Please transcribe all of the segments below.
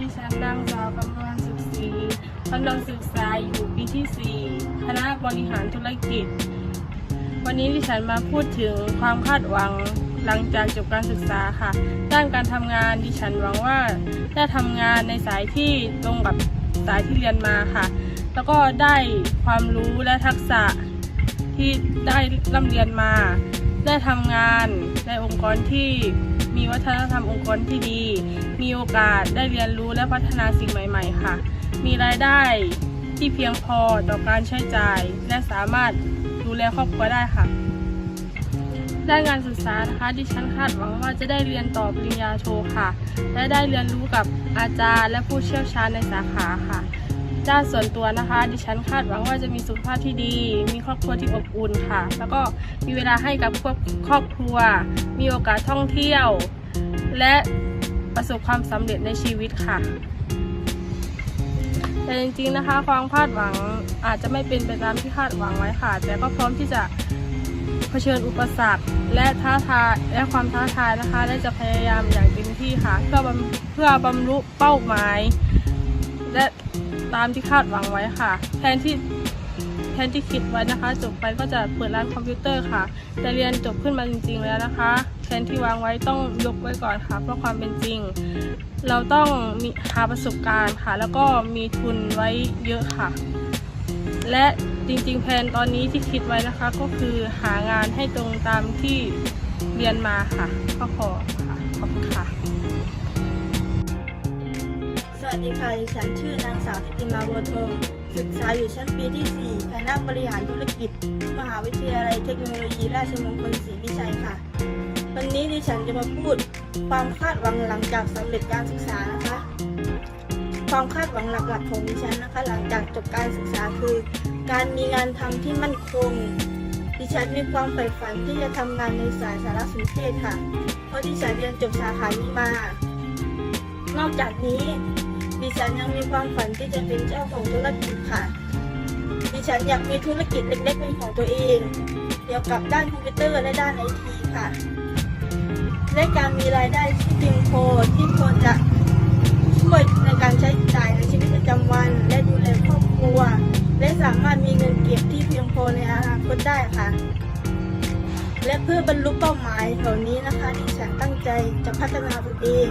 ดิฉันนางสาวกำลังศึกษรีกำลังศึกษาอยู่ปีที่ 4 คณะบริหารธุรกิจ วันนี้ดิฉันมาพูดถึงความคาดหวังหลังจากจบการศึกษาค่ะ ด้านการทำงานดิฉันหวังว่าได้ทำงานในสายที่ตรงกับสายที่เรียนมาค่ะ แล้วก็ได้ความรู้และทักษะที่ได้ร่ำเรียนมา ได้ทำงานในองค์กรที่ มีวัฒนธรรมองค์กรที่ดี มีโอกาสได้เรียนรู้และพัฒนาสิ่งใหม่ ๆ ค่ะ มีรายได้ที่เพียงพอต่อการใช้จ่าย และสามารถดูแลครอบครัวได้ค่ะ ด้านการศึกษานะคะ ดิฉันคาดหวังว่าจะได้เรียนต่อปริญญาโทค่ะ และได้เรียนรู้กับอาจารย์และผู้เชี่ยวชาญในสาขาค่ะ ด้านส่วนตัวนะคะ ดิฉันคาดหวังว่าจะมีสุขภาพที่ดี มีครอบครัวที่อบอุ่นค่ะ แล้วก็มีเวลาให้กับครอบครัว มีโอกาสท่องเที่ยว และประสบความสำเร็จในชีวิตค่ะ แต่จริงๆนะคะ ความคาดหวังอาจจะไม่เป็นไปตามที่คาดหวังไว้ค่ะ แต่ก็พร้อมที่จะเผชิญอุปสรรคและท้าทายและความท้าทายนะคะ และจะพยายามอย่างเต็มที่ค่ะ เพื่อบเพื่อบรรลุเป้าหมาย และ ตามที่คาดหวังไว้ค่ะ แทนที่แทนที่คิดไว้นะคะ จบไปก็จะเปิดร้านคอมพิวเตอร์ค่ะ แต่เรียนจบขึ้นมาจริง ๆ แล้วนะคะ แทนที่วางไว้ต้องยกไว้ก่อนค่ะ เพราะความเป็นจริง เราต้องมีหาประสบการณ์ค่ะ แล้วก็มีทุนไว้เยอะค่ะ และจริงๆแผนตอนนี้ที่คิดไว้นะคะ ก็คือหางานให้ตรงตามที่เรียนมาค่ะก็พอค่ะขอบคุณค่ะ วัสดีค่ะ ดิฉันชื่อนางสาวทิติมาบัวทองศึกษาอยู่ชั้นปีที่ 4 คณะบริหารธุรกิจ มหาวิทยาลัยเทคโนโลยีราชมงคลศรีวิชัยค่ะ วันนี้ดิฉันจะมาพูด ความคาดหวังหลังจากสำเร็จการศึกษานะคะ ความคาดหวังหลักๆของดิฉันนะคะ หลังจากจบการศึกษาคือ การมีงานทำที่มั่นคง ดิฉันมีความใฝ่ฝันที่จะทำงานในสายสารสนเทศค่ะ เพราะดิฉันเรียนจบสาขานี้มานอกจากนี้ ดิฉันยังมีความฝันที่จะเป็นเจ้าของธุรกิจค่ะ ดิฉันอยากมีธุรกิจเล็กๆเป็นของตัวเอง เกี่ยวกับด้านคอมพิวเตอร์และด้านไอทีค่ะ และการมีรายได้ที่เพียงพอที่พอจะช่วยในการใช้จ่ายในชีวิตประจำวัน และดูแลครอบครัว และสามารถมีเงินเก็บที่เพียงพอในอนาคตได้ค่ะ และเพื่อบรรลุเป้าหมายเหล่านี้นะคะดิฉันตั้งใจจะพัฒนาตัวเอง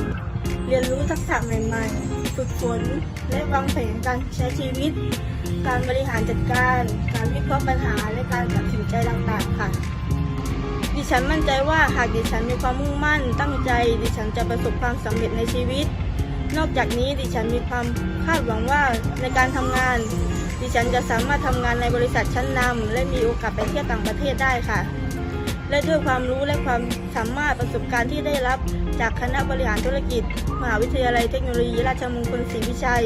เรียนรู้ทักษะใหม่ๆ ฝึกฝนและวางแผนการใช้ชีวิต การบริหารจัดการ การวิเคราะห์ปัญหาและการตัดสินใจต่างๆค่ะ ดิฉันมั่นใจว่าหากดิฉันมีความมุ่งมั่น ตั้งใจ ดิฉันจะประสบความสำเร็จในชีวิต นอกจากนี้ดิฉันมีความคาดหวังว่าในการทำงาน ดิฉันจะสามารถทำงานในบริษัทชั้นนำและมีโอกาสไปเที่ยวต่างประเทศได้ค่ะและด้วยความรู้และความสามารถประสบการณ์ที่ได้รับ จากคณะบริหารธุรกิจ มหาวิทยาลัยเทคโนโลยีราชมงคลศรีวิชัย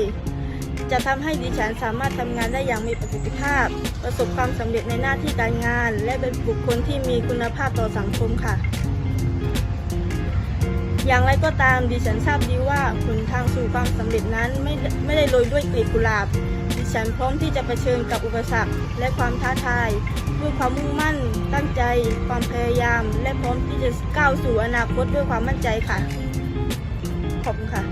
จะทำให้ดิฉันสามารถทำงานได้อย่างมีประสิทธิภาพ ประสบความสำเร็จในหน้าที่การงาน และเป็นบุคคลที่มีคุณภาพต่อสังคมค่ะ อย่างไรก็ตามดิฉันทราบดีว่าหนทางสู่ความสำเร็จนั้นไม่ไม่ได้โรยด้วยกลีบกุหลาบ ฉันพร้อมที่จะเผชิญกับอุปสรรคและความท้าทาย ด้วยความมุ่งมั่น ตั้งใจ ความพยายาม และพร้อมที่จะก้าวสู่อนาคตด้วยความมั่นใจค่ะ ขอบคุณค่ะ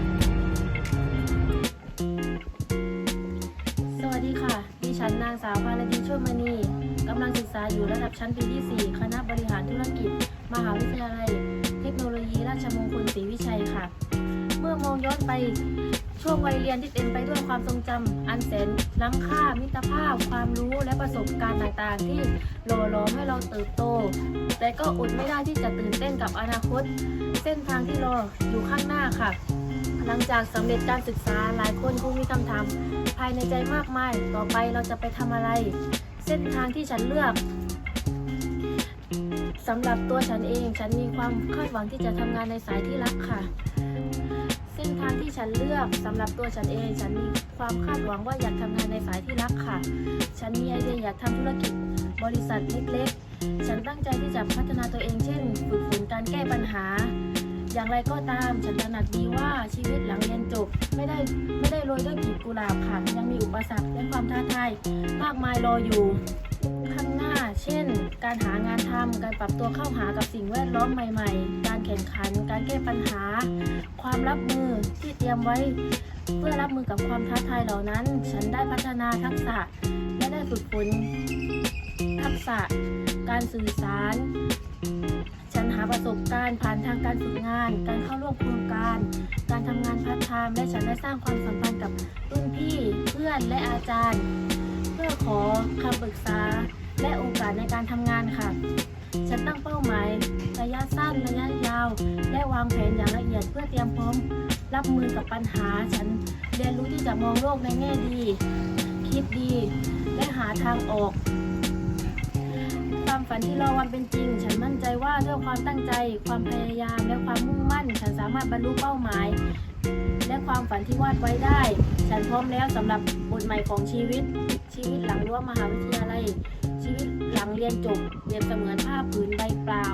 สวัสดีค่ะ ดิฉันนางสาวพาลดีช่วยมณีกำลังศึกษาอยู่ระดับชั้นปีที่ 4 คณะบริหารธุรกิจ มหาวิทยาลัย เทคโนโลยี ราชมงคลศรีวิชัยค่ะ เมื่อมองย้อนไป ช่วงวัยเรียนที่เต็มไปด้วยความทรงจำอันแสนล้ำค่ามิตรภาพ ความรู้และประสบการณ์ต่างๆ ที่หล่อหลอมให้เราเติบโต แต่ก็อดไม่ได้ที่จะตื่นเต้นกับอนาคต เส้นทางที่รออยู่ข้างหน้าค่ะ หลังจากสำเร็จการศึกษาหลายคนคงมีคำถามภายในใจมากมาย ต่อไปเราจะไปทำอะไร เส้นทางที่ฉันเลือกสำหรับตัวฉันเอง ฉันมีความคาดหวังที่จะทำงานในสายที่รักค่ะ เส้นทางที่ฉันเลือกสำหรับตัวฉันเอง ฉันมีความคาดหวังว่าอยากทำงานในสายที่รักค่ะ ฉันมีไอเดียอยากทำธุรกิจบริษัทเล็กๆ ฉันตั้งใจที่จะพัฒนาตัวเองเช่นฝึกฝนการแก้ปัญหา อย่างไรก็ตามฉันตระหนักดีว่าชีวิตหลังเรียนจบไม่ได้ไม่ได้โรยด้วยกลีบกุหลาบค่ะยังมีอุปสรรคและความท้าทายมากมายรออยู่ข้างหน เช่น การหางานทำการปรับตัวเข้าหากับสิ่งแวดล้อมใหม่ ๆ การแข่งขัน การแก้ปัญหา ความรับมือที่เตรียมไว้ เพื่อรับมือกับความท้าทายเหล่านั้น ฉันได้พัฒนาทักษะและได้ฝึกฝนทักษะ การสื่อสาร ฉันหาประสบการณ์ผ่านทางการฝึกงาน การเข้าร่วมโครงการ การทำงานพาร์ทไทม์และฉันได้สร้างความสัมพันธ์กับรุ่นพี่ เพื่อนและอาจารย์ เพื่อขอคำปรึกษา และโอกาสในการทำงานค่ะ ฉันตั้งเป้าหมาย ระยะสั้นระยะยาว และวางแผนอย่างละเอียดเพื่อเตรียมพร้อม รับมือกับปัญหา ฉันเรียนรู้ที่จะมองโลกในแง่ดี คิดดี และหาทางออก ความฝันที่รอวันเป็นจริงฉัน ด้วยความตั้งใจ ความพยายาม และความมุ่งมั่น ฉันสามารถบรรลุเป้าหมาย และความฝันที่วาดไว้ได้ ฉันพร้อมแล้วสำหรับบทใหม่ของชีวิต ชีวิตหลังรั้วมหาวิทยาลัย ชีวิตหลังเรียนจบเปรียบเสมือนผ้าผืนใบเปล่า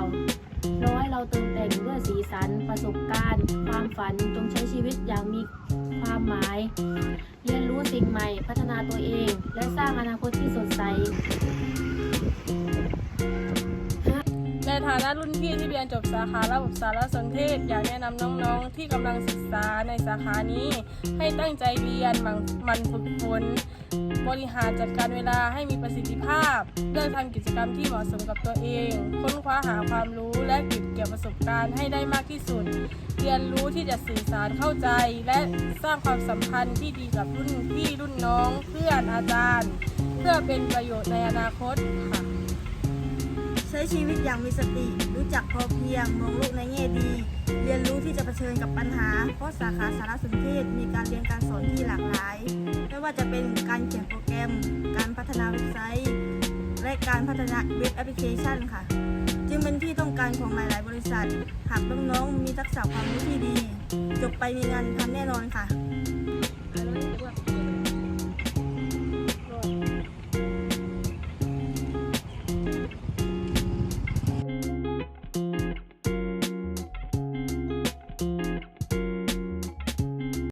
ร้อยเราเติมแต่งด้วยสีสันประสบการณ์ ความฝันจงใช้ชีวิตอย่างมีความหมาย เรียนรู้สิ่งใหม่ พัฒนาตัวเอง และสร้างอนาคตที่สดใส ฐานะรุ่นพี่ที่เรียนจบสาขาระบบสารสนเทศ อยากแนะนำน้องๆ ที่กำลังศึกษาในสาขานี้ ให้ตั้งใจเรียนมั่นมันฝึกฝนบริหารจัดการเวลาให้มีประสิทธิภาพ เลือกทำกิจกรรมที่เหมาะสมกับตัวเอง ค้นคว้าหาความรู้และเก็บเกี่ยวประสบการณ์ให้ได้มากที่สุด เรียนรู้ที่จะสื่อสารเข้าใจ และสร้างความสัมพันธ์ที่ดีกับรุ่นพี่รุ่นน้อง เพื่อนอาจารย์ เพื่อเป็นประโยชน์ในอนาคตค่ะ ใช้ชีวิตอย่างมีสติ รู้จักพอเพียง มองโลกในแง่ดี เรียนรู้ที่จะเผชิญกับปัญหา เพราะสาขาสารสนเทศมีการเรียนการสอนที่หลากหลาย ไม่ว่าจะเป็นการเขียนโปรแกรม การพัฒนาเว็บไซต์ และการพัฒนาเว็บแอปพลิเคชันค่ะ จึงเป็นที่ต้องการของหลาย ๆ บริษัท หากน้องๆมีทักษะความรู้ที่ดี จบไปมีงานทำแน่นอนค่ะ